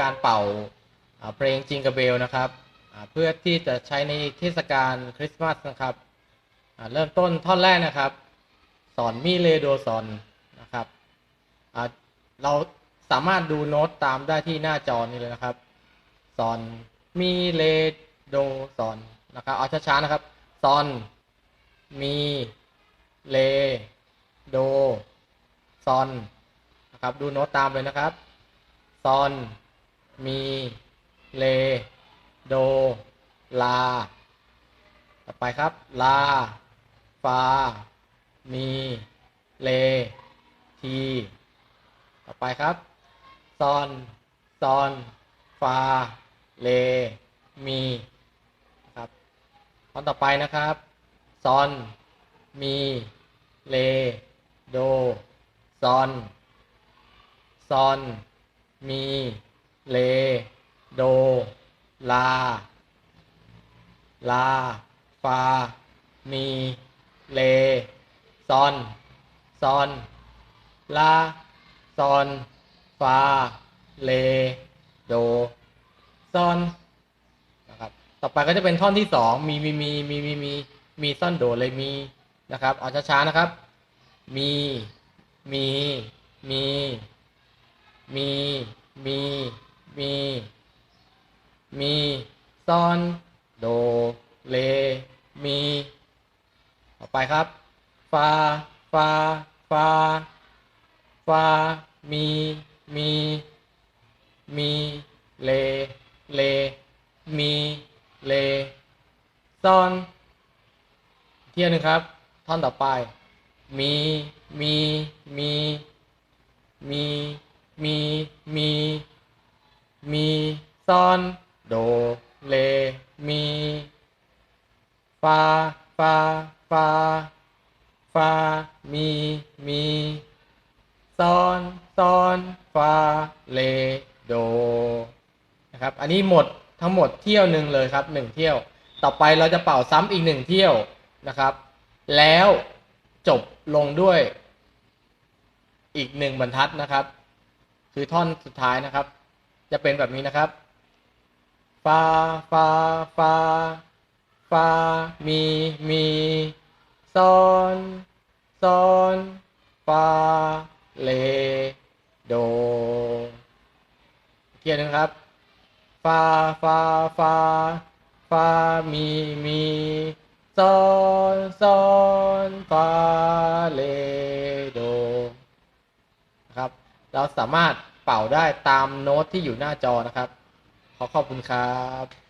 การเป่าเพลงจิงก e เบลนะครับเพื่อที่จะใช้ในเทศกาลคริสต์มาสนะครับเริ่มต้นท่อนแรกนะครับ สอนมีเลโดซอนนะครับเราสามารถดูโน้ตตามได้ที่หน้าจอนี้เลยนะครับซอนมีเลโดซอนนะครับเอาช้าๆนะครับซอนมีเลโดซอนนะครับ ดูโน้ตตามเลยนะครับซอน มี เล โด ลา ต่อไปครับ ลา ฟา มี เล ที ต่อไปครับ ซอน ซอน ฟา เล มีครับตอนต่อไปนะครับ ซอน มี เล โด ซอน ซอน มี เล โด ลา ลา ฟา มี เล ซอน ซอน ลา ซอน ฟา เล โด ซอนนะครับ ต่อไปก็จะเป็นท่อนที่สองมี มี มี มี มี มี มีซ่อนโดเลยมี นะครับ เอาช้าๆ นะครับ มี มี มี มี มี มี มีซอนโด เล มี ต่อไปครับ ฟา ฟา ฟา ฟา มี มี มี เล เล มี เลซอน เที่ยวนึงครับ ท่อนต่อไป มี มี มี มี มี มี มีซอน โด เล มีฟาฟาฟาฟามี มีซอนซอนฟาเลโดนะครับ อันนี้หมดทั้งหมดเที่ยวหนึ่งเลยครับหนึ่งเที่ยว ต่อไปเราจะเป่าซ้ำอีกหนึ่งเที่ยวนะครับ แล้วจบลงด้วยอีกหนึ่งบรรทัดนะครับ คือท่อนสุดท้ายนะครับ จะเป็นแบบนี้นะครับฟาฟาฟาฟามีมีซอนซอนฟาเลโดเทียนนะครับฟาฟาฟาฟามีมีซอนซอนฟาเลโดนะครับ เราสามารถ เป่าได้ตามโน้ตที่อยู่หน้าจอนะครับ ขอขอบคุณครับ